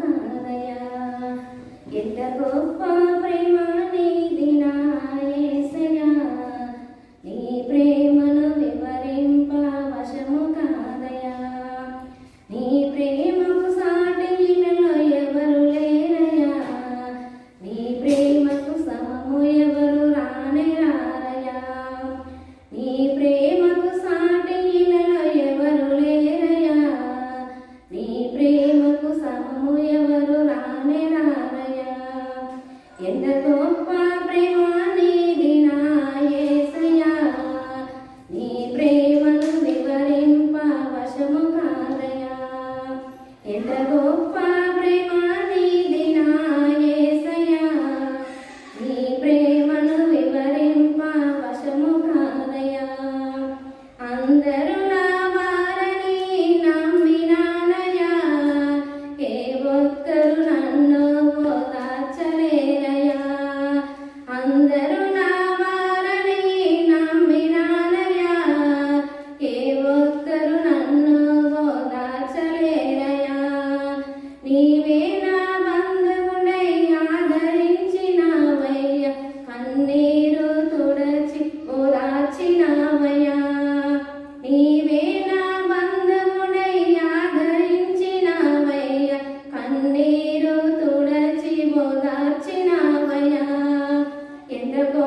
కాదయా ఎంత గొప్ప ప్రేమ. என்ன தோப்பா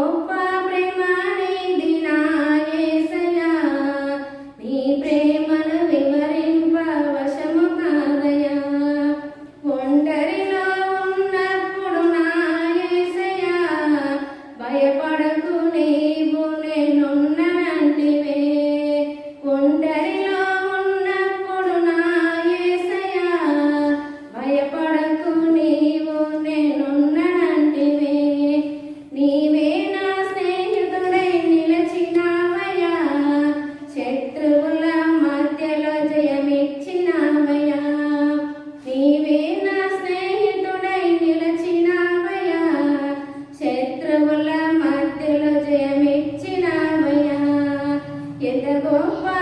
roupa. Yoruba.